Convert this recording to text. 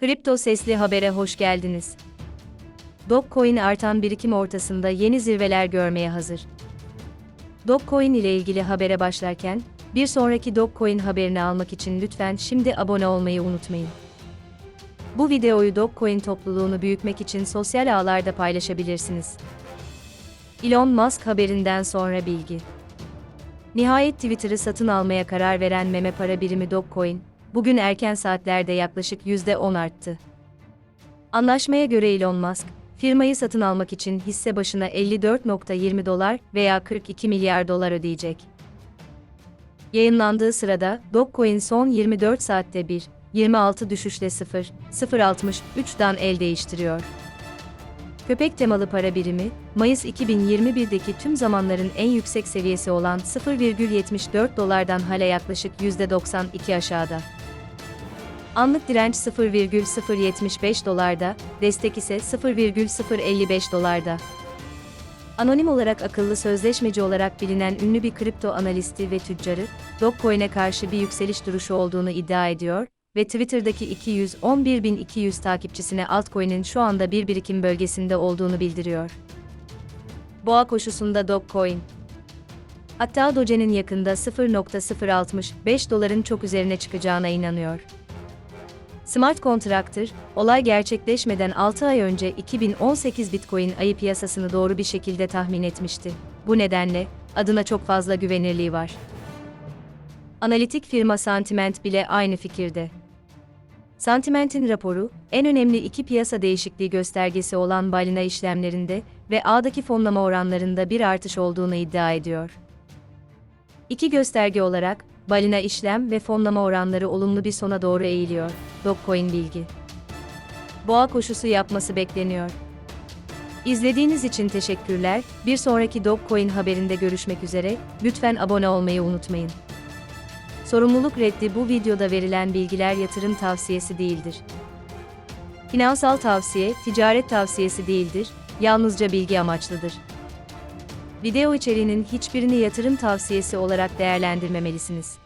Kripto Sesli Haber'e hoş geldiniz. Dogecoin artan birikim ortasında yeni zirveler görmeye hazır. Dogecoin ile ilgili habere başlarken, bir sonraki Dogecoin haberini almak için lütfen şimdi abone olmayı unutmayın. Bu videoyu Dogecoin topluluğunu büyütmek için sosyal ağlarda paylaşabilirsiniz. Elon Musk haberinden sonra bilgi. Nihayet Twitter'ı satın almaya karar veren meme para birimi Dogecoin, bugün erken saatlerde yaklaşık %10 arttı. Anlaşmaya göre Elon Musk, firmayı satın almak için hisse başına 54.20 dolar veya 42 milyar dolar ödeyecek. Yayınlandığı sırada Dogecoin son 24 saatte bir 26 düşüşle 0, 0.63'dan el değiştiriyor. Köpek temalı para birimi, Mayıs 2021'deki tüm zamanların en yüksek seviyesi olan 0,74 dolardan hala yaklaşık %92 aşağıda. Anlık direnç 0,075 dolarda, destek ise 0,055 dolarda. Anonim olarak akıllı sözleşmeci olarak bilinen ünlü bir kripto analisti ve tüccarı, Dogecoin'e karşı bir yükseliş duruşu olduğunu iddia ediyor ve Twitter'daki 211.200 takipçisine altcoin'in şu anda bir birikim bölgesinde olduğunu bildiriyor. Boğa koşusunda Dogecoin. Hatta Doge'nin yakında 0.065 doların çok üzerine çıkacağına inanıyor. Smart Contractor, olay gerçekleşmeden 6 ay önce 2018 Bitcoin ayı piyasasını doğru bir şekilde tahmin etmişti. Bu nedenle, adına çok fazla güvenirliği var. Analitik firma Sentiment bile aynı fikirde. Sentiment'in raporu, en önemli iki piyasa değişikliği göstergesi olan balina işlemlerinde ve ağdaki fonlama oranlarında bir artış olduğunu iddia ediyor. İki gösterge olarak, balina işlem ve fonlama oranları olumlu bir sona doğru eğiliyor. Dogecoin bilgi. Boğa koşusu yapması bekleniyor. İzlediğiniz için teşekkürler. Bir sonraki Dogecoin haberinde görüşmek üzere. Lütfen abone olmayı unutmayın. Sorumluluk reddi bu videoda verilen bilgiler yatırım tavsiyesi değildir. Finansal tavsiye, ticaret tavsiyesi değildir, yalnızca bilgi amaçlıdır. Video içeriğinin hiçbirini yatırım tavsiyesi olarak değerlendirmemelisiniz.